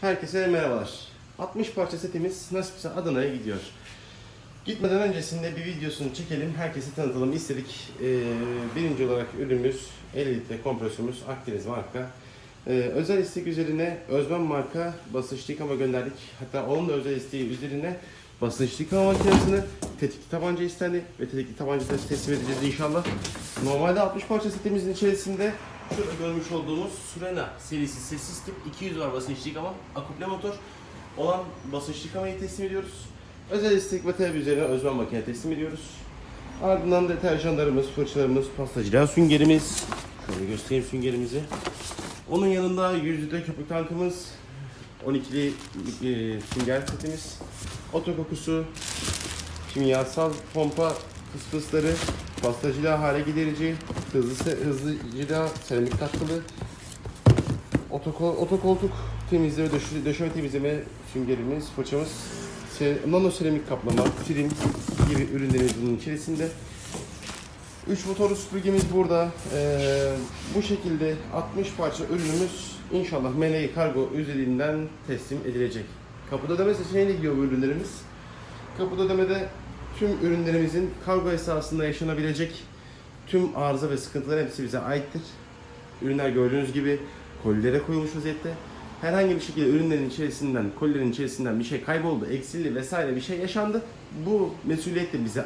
Herkese merhabalar. 60 parça setimiz nasipse Adana'ya gidiyor. Gitmeden öncesinde bir videosunu çekelim, herkese tanıtalım istedik. Ee, birinci olarak ürünümüz 50 litre kompresörümüz Akdeniz marka. Ee, özel istek üzerine Özben marka basınçlı yıkama gönderdik. Hatta onun da özel isteği üzerine basınçlı yıkama makinesini tetikli tabanca istendi ve tetikli tabanca da teslim edeceğiz inşallah. Normalde 60 parça setimizin içerisinde şurada görmüş olduğumuz Surena serisi sessiz tip 200 var basınçlı yıkama akuple motor olan basınçlı yıkamayı teslim ediyoruz. Özel istek ve talep üzerine Özben makine teslim ediyoruz. Ardından deterjanlarımız, fırçalarımız, pastacılar süngerimiz. Şöyle göstereyim süngerimizi. Onun yanında 100 litre köpük tankımız, 12'li e, sünger setimiz, otokokusu, kimyasal pompa fıspısları, pastacılar hale giderici, hızlı hızlıcılar, seramik katkılı, otoko, otokoltuk temizleme, döş- döşeme temizleme süngerimiz, fırçamız, nano seramik kaplama, trim gibi ürünlerimiz bunun içerisinde. 3 motorlu süpürgemiz burada. Ee, bu şekilde 60 parça ürünümüz inşallah Meleği Kargo üzerinden teslim edilecek. Kapıda ödeme seçeneğiyle gidiyor bu ürünlerimiz. Kapıda ödemede tüm ürünlerimizin kargo esnasında yaşanabilecek tüm arıza ve sıkıntılar hepsi bize aittir. Ürünler gördüğünüz gibi kolilere koyulmuş vaziyette. Herhangi bir şekilde ürünlerin içerisinden, kolilerin içerisinden bir şey kayboldu, eksildi vesaire bir şey yaşandı. Bu mesuliyet de bize